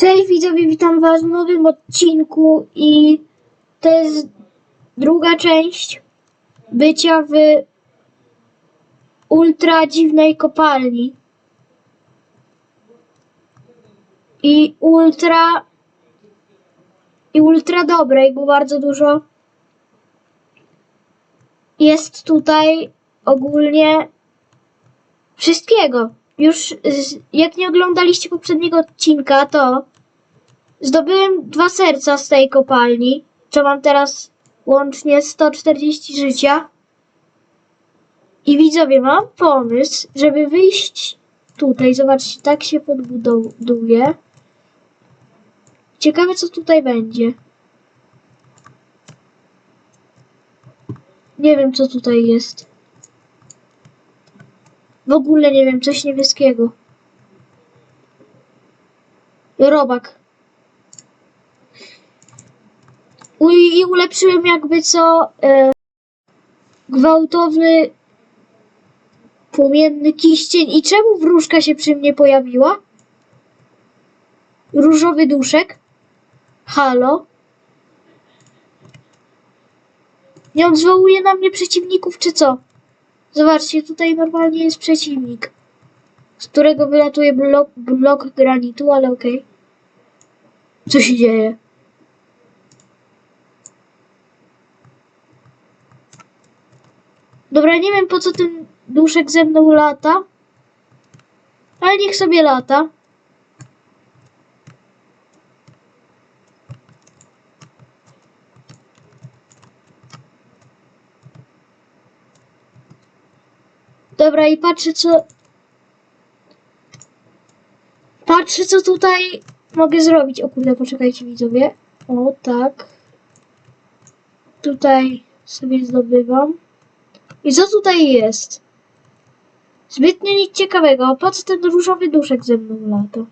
Cześć widzowie, witam was w nowym odcinku i to jest druga część bycia w ultra dziwnej kopalni. I ultra i ultra dobrej, bo bardzo dużo jest tutaj ogólnie wszystkiego. Już jak nie oglądaliście poprzedniego odcinka, to zdobyłem dwa serca z tej kopalni, co mam teraz łącznie 140 życia. I widzowie, mam pomysł, żeby wyjść tutaj. Zobaczcie, tak się podbuduje. Ciekawe, co tutaj będzie. Nie wiem, co tutaj jest. W ogóle nie wiem, coś niebieskiego. Robak. I ulepszyłem jakby co e, gwałtowny płomienny kiścień. I czemu wróżka się przy mnie pojawiła? Różowy duszek. Halo? Nie odwołuje na mnie przeciwników, czy co? Zobaczcie, tutaj normalnie jest przeciwnik, z którego wylatuje blok, blok granitu, ale okej. Co się dzieje? Dobra, nie wiem po co ten duszek ze mną lata, ale niech sobie lata. Dobra, i patrzę co. Patrzę co tutaj mogę zrobić. O kurde, poczekajcie widzowie. O tak. Tutaj sobie zdobywam. I co tutaj jest? Zbytnio nic ciekawego. Po co ten różowy duszek ze mną lata?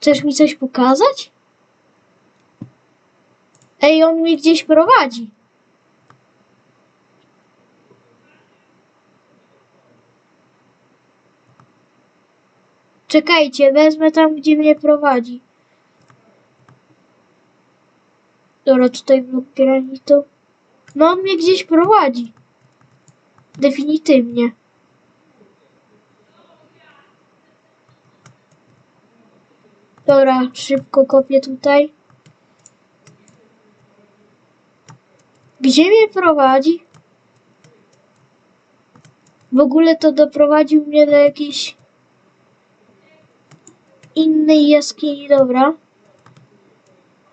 Chcesz mi coś pokazać? Ej, on mnie gdzieś prowadzi. Czekajcie, wezmę tam, gdzie mnie prowadzi. Dobra, tutaj blok granitu. No on mnie gdzieś prowadzi. Definitywnie. Dobra, szybko kopię tutaj. Gdzie mnie prowadzi? W ogóle to doprowadził mnie do jakiejś innej jaskini, dobra.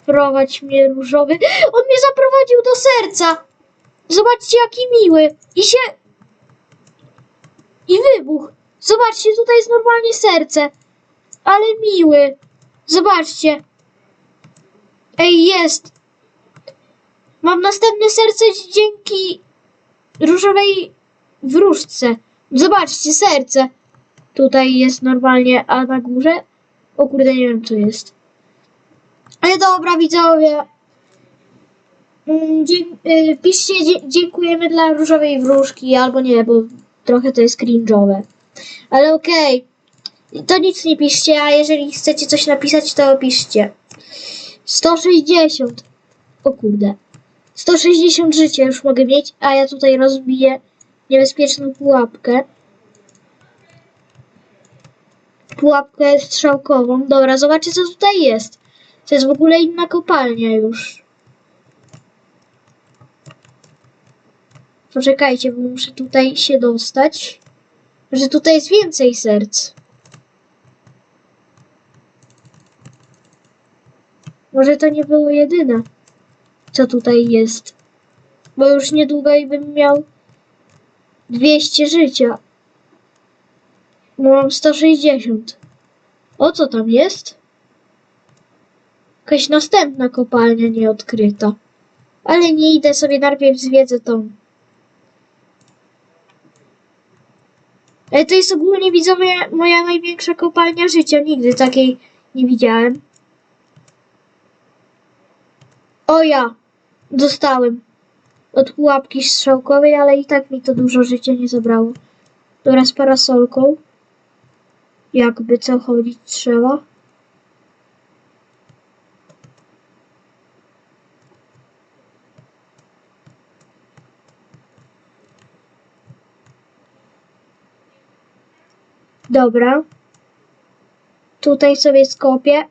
Prowadź mnie różowy. On mnie zaprowadził do serca. Zobaczcie, jaki miły. I się... I wybuch. Zobaczcie, tutaj jest normalnie serce. Ale miły. Zobaczcie. Ej, jest. Mam następne serce dzięki różowej wróżce. Zobaczcie, serce. Tutaj jest normalnie, a na górze o kurde, nie wiem co jest. Ale dobra, widzowie. Mm, y, Piszcie, dziękujemy dla różowej wróżki, albo nie, bo trochę to jest cringe'owe. Ale okej. To nic nie piszcie, a jeżeli chcecie coś napisać, to piszcie. 160. O kurde. 160 życia już mogę mieć, a ja tutaj rozbiję niebezpieczną pułapkę. pułapkę strzałkową. Dobra, zobaczcie co tutaj jest. To jest w ogóle inna kopalnia już. Poczekajcie, bo muszę tutaj się dostać. Że tutaj jest więcej serc. Może to nie było jedyne, co tutaj jest. Bo już niedługo i bym miał 200 życia. No mam 160. O co tam jest? Jakaś następna kopalnia nieodkryta. Ale nie idę sobie najpierw zwiedzę tą. To jest ogólnie widzowie moja największa kopalnia życia. Nigdy takiej nie widziałem. O ja! Dostałem. Od pułapki strzałkowej, ale i tak mi to dużo życia nie zabrało. Dobra, z parasolką. Jakby co chodzić trzeba. Dobra. Tutaj sobie skopię.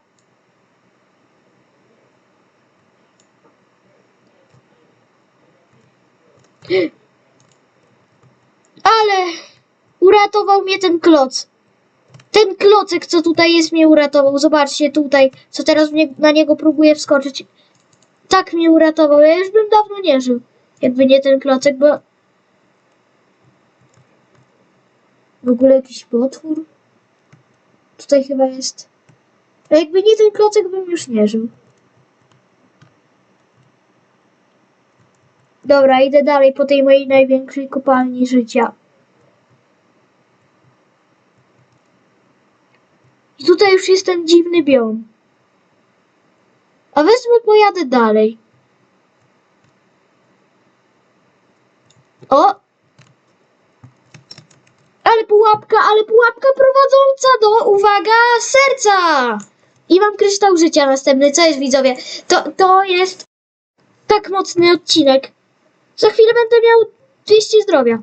Ale uratował mnie ten kloc. Ten klocek, co tutaj jest, mnie uratował. Zobaczcie tutaj, co teraz mnie, na niego próbuję wskoczyć. Tak mnie uratował. Ja już bym dawno nie żył. Jakby nie ten klocek, bo... W ogóle jakiś potwór? Tutaj chyba jest... A jakby nie ten klocek, bym już nie żył. Dobra, idę dalej po tej mojej największej kopalni życia. I tutaj już jest ten dziwny biom. A wezmę, pojadę dalej. O! Ale pułapka, ale pułapka prowadząca do, uwaga, serca! I mam kryształ życia następny. Co jest, widzowie? To, to jest tak mocny odcinek. Za chwilę będę miał 200 zdrowia.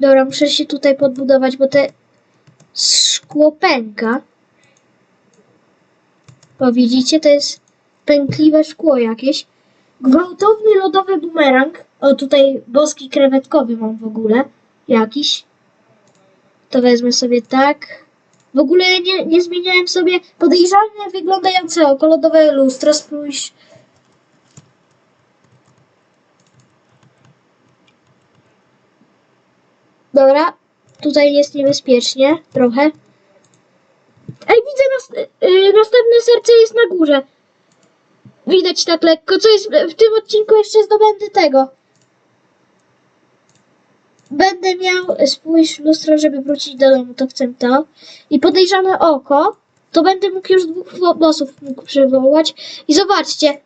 Dobra, muszę się tutaj podbudować, bo te szkło pęka. Bo widzicie, to jest pękliwe szkło jakieś. Gwałtowny lodowy bumerang. O, tutaj boski krewetkowy mam w ogóle. Jakiś. To wezmę sobie tak. W ogóle nie, nie zmieniałem sobie podejrzane wyglądające oko, lodowe lustro, spójrz. Dobra, tutaj jest niebezpiecznie trochę. Ej, widzę, nas, yy, następne serce jest na górze. Widać tak lekko, co jest w tym odcinku jeszcze zdobędę tego. Będę miał, spójrz lustro, żeby wrócić do domu, to chcę to. I podejrzane oko, to będę mógł już dwóch bossów mógł przywołać. I zobaczcie,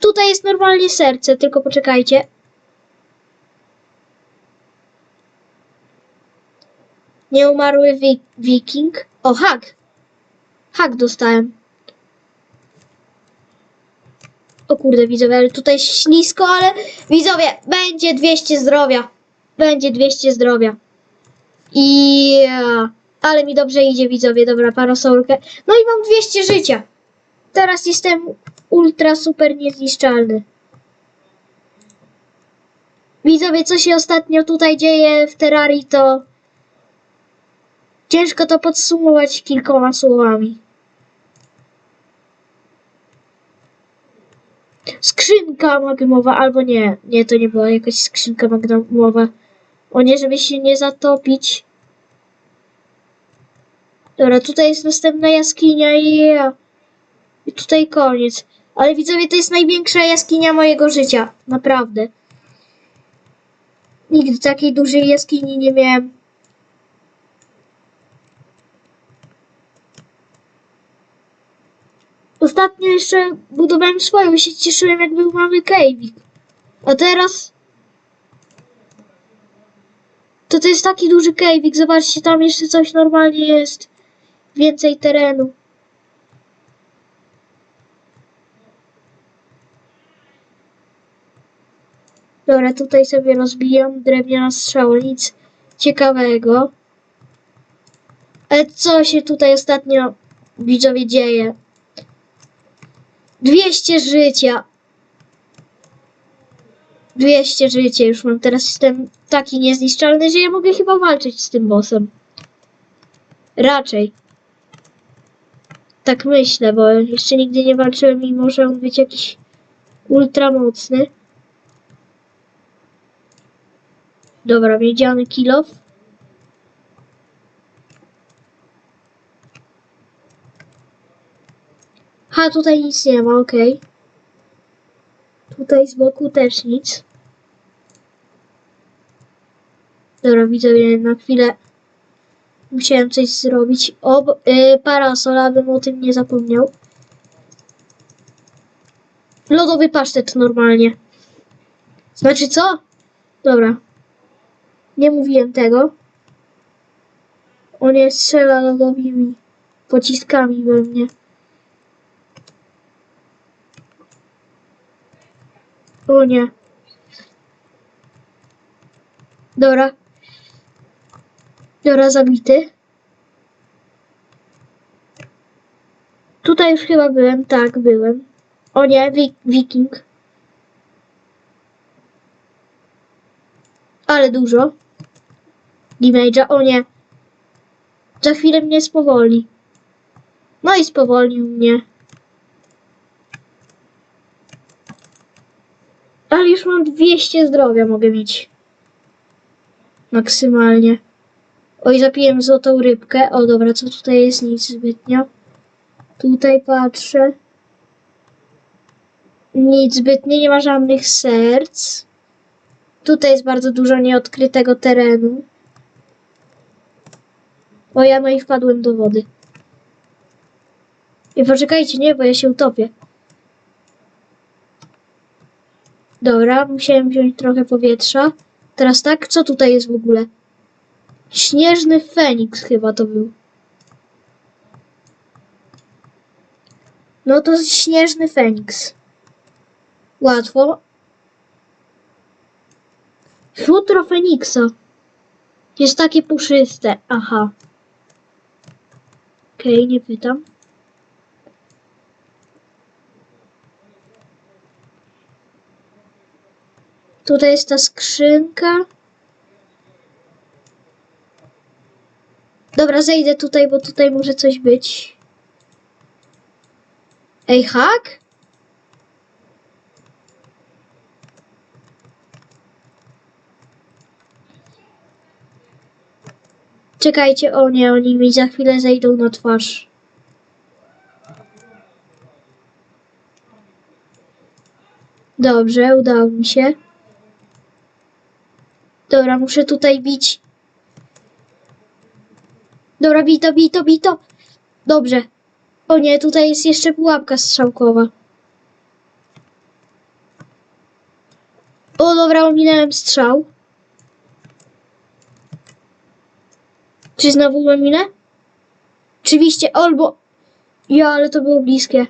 tutaj jest normalnie serce, tylko poczekajcie. Nieumarły wi wiking. O, hak. Hak dostałem. O kurde, widzowie, ale tutaj ślisko, ale widzowie, będzie 200 zdrowia. Będzie 200 zdrowia. I ale mi dobrze idzie, widzowie, dobra, parasolkę. No i mam 200 życia. Teraz jestem ultra super niezniszczalny. Widzowie, co się ostatnio tutaj dzieje w Terrarii, to ciężko to podsumować kilkoma słowami. Skrzynka magmowa, albo nie, nie, to nie była jakaś skrzynka magmowa. O nie, żeby się nie zatopić. Dobra, tutaj jest następna jaskinia i. I tutaj koniec. Ale widzowie, to jest największa jaskinia mojego życia. Naprawdę. Nigdy takiej dużej jaskini nie miałem. Ostatnio jeszcze budowałem swoją i się cieszyłem, jak był mały kejwik. A teraz... To to jest taki duży kejwik. Zobaczcie, tam jeszcze coś normalnie jest. Więcej terenu. Dobra, tutaj sobie rozbijam drewniana strzała, nic ciekawego. Ale co się tutaj ostatnio widzowie dzieje? 200 życia. 200 życia już mam. Teraz jestem taki niezniszczalny, że ja mogę chyba walczyć z tym bossem. Raczej. Tak myślę, bo jeszcze nigdy nie walczyłem i może on być jakiś ultra mocny. Dobra, miedziany kilof. Ha, tutaj nic nie ma, okej. Tutaj z boku też nic. Dobra, widzę na chwilę. Musiałem coś zrobić. O, yy, parasol, abym o tym nie zapomniał. Lodowy pasztet normalnie. Znaczy co? Dobra. Nie mówiłem tego. On nie strzela lodowymi pociskami we mnie. O nie. Dobra. Dobra, zabity. Tutaj już chyba byłem, tak, byłem. O nie, wi wiking. Ale dużo. Damage'a, o nie. Za chwilę mnie spowolni. No i spowolnił mnie. Ale już mam 200 zdrowia mogę mieć. Maksymalnie. Oj, zapiłem złotą rybkę. O, dobra, co tutaj jest? Nic zbytnio. Tutaj patrzę. Nic zbytnio, nie ma żadnych serc. Tutaj jest bardzo dużo nieodkrytego terenu. O ja, no i wpadłem do wody. I poczekajcie, nie, bo ja się utopię. Dobra, musiałem wziąć trochę powietrza. Teraz tak, co tutaj jest w ogóle? Śnieżny Feniks chyba to był. No to śnieżny Feniks. Łatwo. Futro Feniksa. Jest takie puszyste. Aha. Okej, nie pytam. Tutaj jest ta skrzynka. Dobra, zejdę tutaj, bo tutaj może coś być. Ej, hak? Czekajcie, o nie, oni mi za chwilę zejdą na twarz. Dobrze, udało mi się. Dobra, muszę tutaj bić. Dobra, bito, bito, bito. Dobrze. O nie, tutaj jest jeszcze pułapka strzałkowa. O, dobra, ominąłem strzał. Czy znowu ominę? Oczywiście, albo... Ja, ale to było bliskie.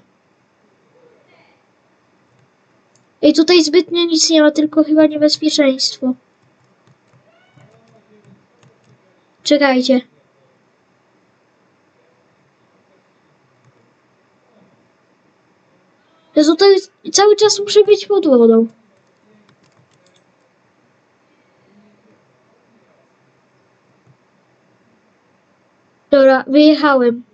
Ej, tutaj zbytnio nic nie ma, tylko chyba niebezpieczeństwo. Czekajcie. Jezu, to jest... Cały czas muszę być pod wodą. Dobra, wyjechałem.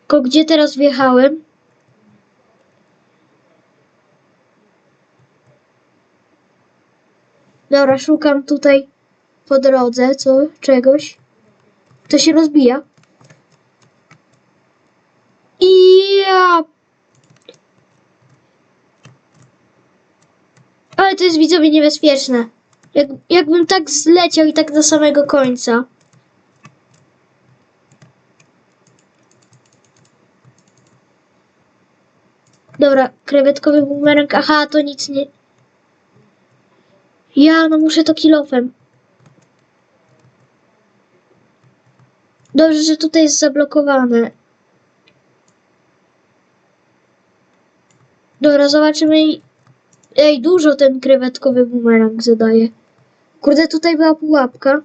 Tylko gdzie teraz wjechałem? Dobra, szukam tutaj po drodze, co? Czegoś. To się rozbija. I ja... Ale to jest widzowie niebezpieczne. Jak, jakbym tak zleciał i tak do samego końca. Dobra, krewetkowy bumerang. Aha, to nic nie... Ja, no muszę to kilofem. Dobrze, że tutaj jest zablokowane. Dobra, zobaczymy. Ej, dużo ten krewetkowy bumerang zadaje. Kurde, tutaj była pułapka.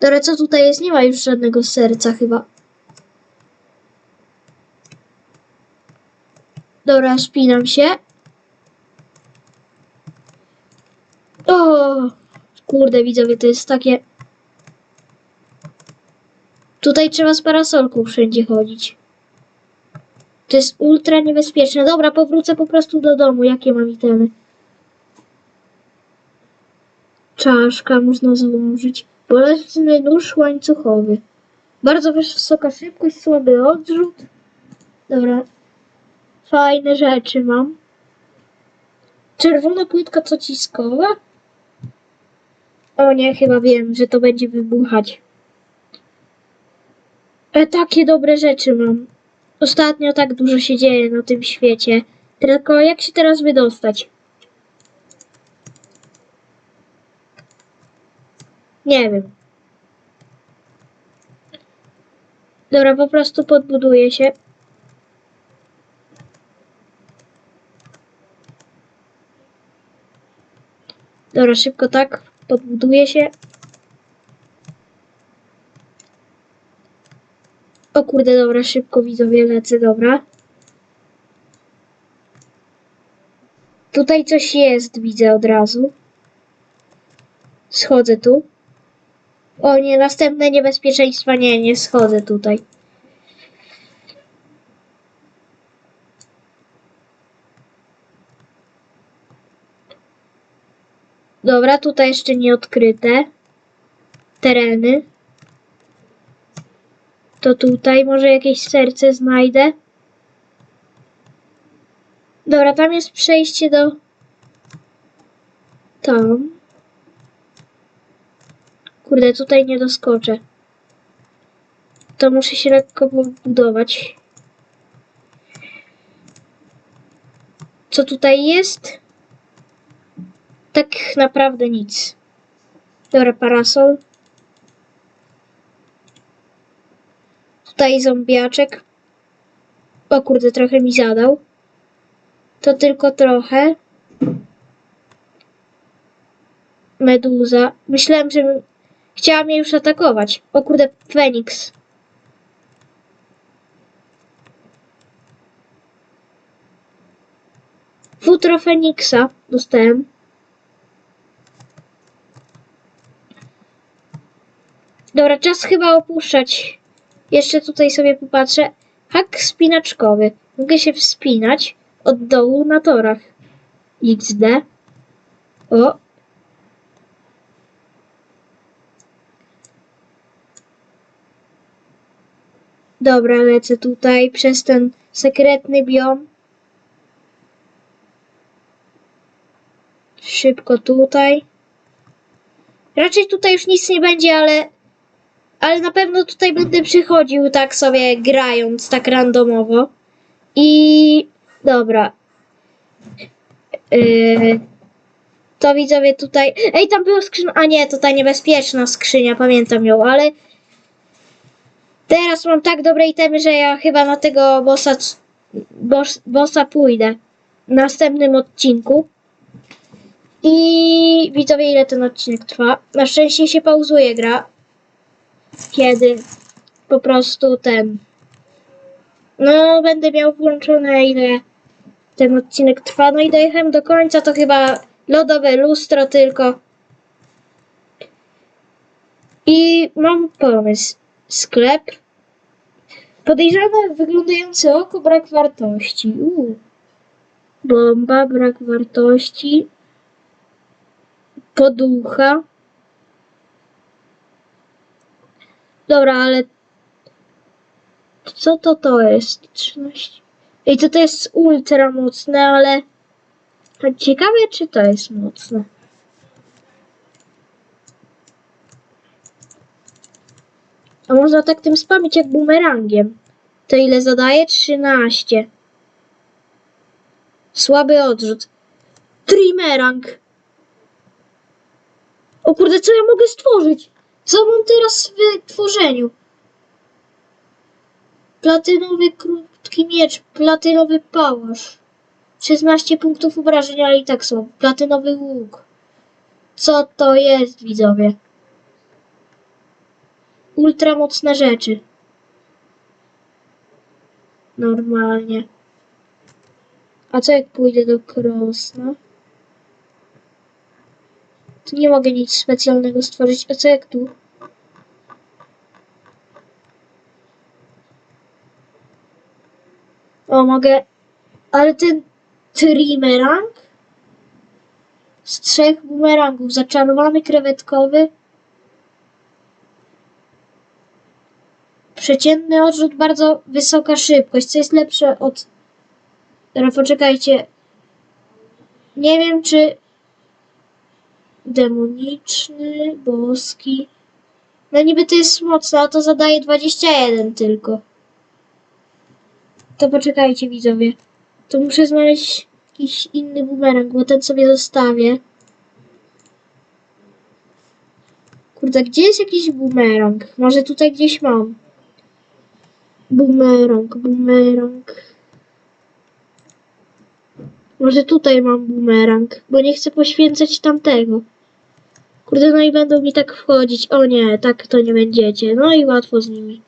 Dobra, co tutaj jest? Nie ma już żadnego serca chyba. Dobra, spinam się. O, kurde, widzowie, to jest takie... Tutaj trzeba z parasolką wszędzie chodzić. To jest ultra niebezpieczne. Dobra, powrócę po prostu do domu. Jakie mam itemy? Czaszka można założyć. Bolesny nóż łańcuchowy. Bardzo wysoka szybkość, słaby odrzut. Dobra. Fajne rzeczy mam. Czerwona płytka cociskowa. O nie, chyba wiem, że to będzie wybuchać. E, takie dobre rzeczy mam. Ostatnio tak dużo się dzieje na tym świecie. Tylko jak się teraz wydostać? Nie wiem. Dobra, po prostu podbuduję się. Dobra, szybko tak. Podbuduję się. O kurde, dobra, szybko widzowie lecę, dobra. Tutaj coś jest, widzę od razu. Schodzę tu. O nie, następne niebezpieczeństwa. Nie, nie schodzę tutaj. Dobra, tutaj jeszcze nie odkryte tereny. To tutaj może jakieś serce znajdę. Dobra, tam jest przejście do... Tam. Kurde, tutaj nie doskoczę. To muszę się lekko podbudować. Co tutaj jest? Tak naprawdę nic. Dobra, parasol. Tutaj zombiaczek. O kurde, trochę mi zadał. To tylko trochę. Meduza. Myślałem, że chciała mnie już atakować. O kurde, Feniks. Futro Feniksa dostałem. Dobra, czas chyba opuszczać. Jeszcze tutaj sobie popatrzę. Hak spinaczkowy. Mogę się wspinać od dołu na torach. XD. O. Dobra, lecę tutaj przez ten sekretny biom. Szybko tutaj. Raczej tutaj już nic nie będzie, ale ale na pewno tutaj będę przychodził tak sobie grając, tak randomowo. I dobra. Yy, to widzowie tutaj. Ej, tam była skrzynia. A nie, to ta niebezpieczna skrzynia, pamiętam ją, ale teraz mam tak dobre itemy, że ja chyba na tego bossa, boss, bossa pójdę w następnym odcinku. I widzowie, ile ten odcinek trwa? Na szczęście się pauzuje gra, kiedy po prostu ten. No, będę miał włączone, ile ten odcinek trwa. No i dojechałem do końca, to chyba lodowe lustro tylko. I mam pomysł. Sklep. Podejrzane wyglądające oko, brak wartości. Uu. Bomba, brak wartości. Poducha. Dobra, ale co to to jest? 13. I to to jest ultra mocne, ale ciekawe czy to jest mocne. A można tak tym spamić jak bumerangiem. To ile zadaje? 13. Słaby odrzut. Trimerang. O kurde, co ja mogę stworzyć? Co mam teraz w tworzeniu? Platynowy krótki miecz, platynowy pałasz. 16 punktów obrażeń, ale i tak są. Platynowy łuk. Co to jest, widzowie? Ultramocne rzeczy. Normalnie. A co jak pójdę do Krosna? Tu nie mogę nic specjalnego stworzyć. A co jak tu? Mogę... Ale ten trimerang? Z trzech bumerangów. Zaczarowany, krewetkowy. Przeciętny odrzut, bardzo wysoka szybkość, co jest lepsze od... Teraz poczekajcie. Nie wiem, czy demoniczny, boski. No niby to jest mocne, a to zadaje 21 tylko. To poczekajcie widzowie. To muszę znaleźć jakiś inny bumerang, bo ten sobie zostawię. Kurde, gdzie jest jakiś bumerang? Może tutaj gdzieś mam. Bumerang, bumerang. Może tutaj mam bumerang, bo nie chcę poświęcać tamtego. Kurde, no i będą mi tak wchodzić. O nie, tak to nie będziecie. No i łatwo z nimi.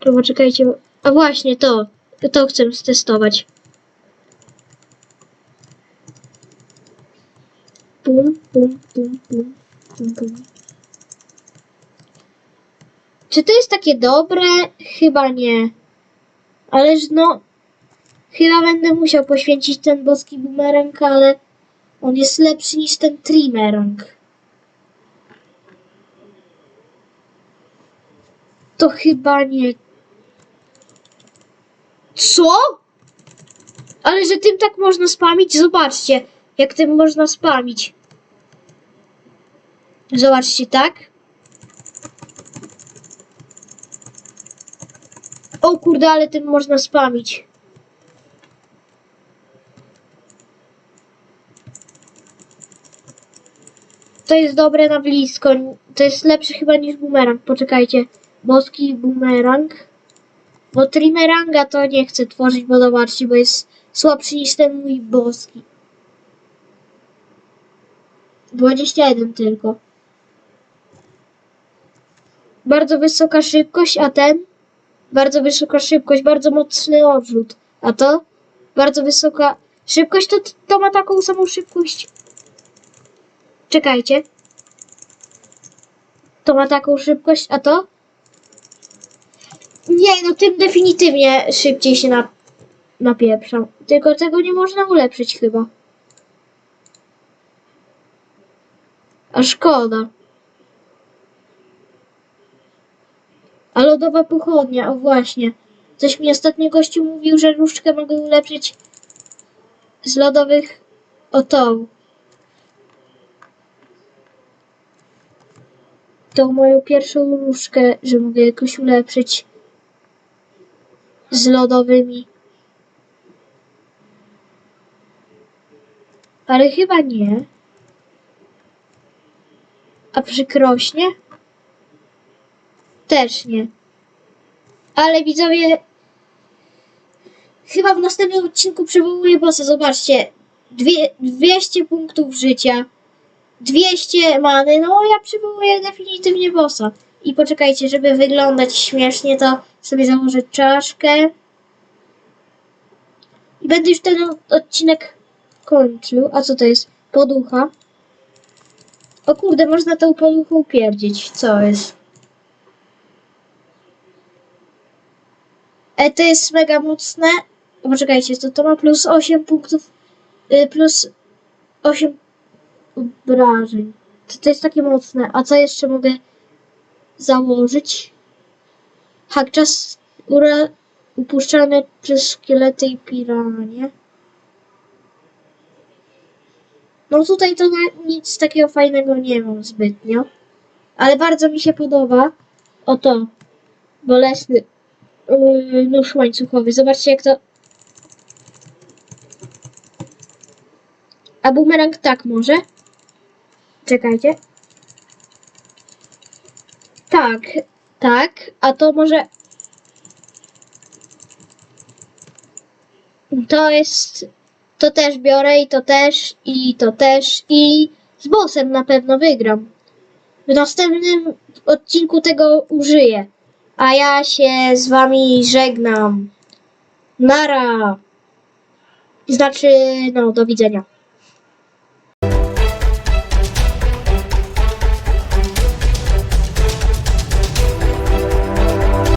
To poczekajcie. A właśnie to. To chcę stestować. Pum, pum, pum, pum, pum, pum. Czy to jest takie dobre? Chyba nie. Ależ no. Chyba będę musiał poświęcić ten boski bumerang, ale on jest lepszy niż ten trimerang. To chyba nie. Co? Ale że tym tak można spamić? Zobaczcie, jak tym można spamić. Zobaczcie, tak? O kurde, ale tym można spamić. To jest dobre na blisko. To jest lepsze chyba niż bumerang. Poczekajcie. Boski bumerang. Bo trimeranga to nie chcę tworzyć, bo zobaczcie, bo jest słabszy niż ten mój boski. 21 tylko. Bardzo wysoka szybkość, a ten? Bardzo wysoka szybkość, bardzo mocny odrzut. A to? Bardzo wysoka szybkość, to, to ma taką samą szybkość. Czekajcie. To ma taką szybkość, a to? Nie, no tym definitywnie szybciej się na, napieprzam. Tylko tego nie można ulepszyć chyba. A szkoda. A lodowa pochodnia, o właśnie. Coś mi ostatnio gościu mówił, że różdżkę mogę ulepszyć z lodowych otołów. Tą moją pierwszą różdżkę, że mogę jakoś ulepszyć z lodowymi. Ale chyba nie. A przykrośnie? Też nie. Ale widzowie, chyba w następnym odcinku przywołuję bossa. Zobaczcie, dwie, 200 punktów życia, 200 many. No, ja przywołuję definitywnie bossa. I poczekajcie, żeby wyglądać śmiesznie, to sobie założę czaszkę. I będę już ten odcinek kończył. A co to jest? Poducha. O kurde, można tą poduchą upierdzić. Co jest? E, to jest mega mocne. Poczekajcie, to, to ma plus 8 punktów. Y, plus 8 obrażeń. To, to jest takie mocne. A co jeszcze mogę założyć? Hak czas ura upuszczany przez szkielety i piranie. No tutaj to nic takiego fajnego nie mam zbytnio. Ale bardzo mi się podoba. Oto. Bolesny yy, nóż łańcuchowy. Zobaczcie jak to... A bumerang tak może? Czekajcie. Tak, tak. A to może... To jest... To też biorę i to też, i to też, i z bossem na pewno wygram. W następnym odcinku tego użyję. A ja się z wami żegnam. Nara. Znaczy, no, do widzenia.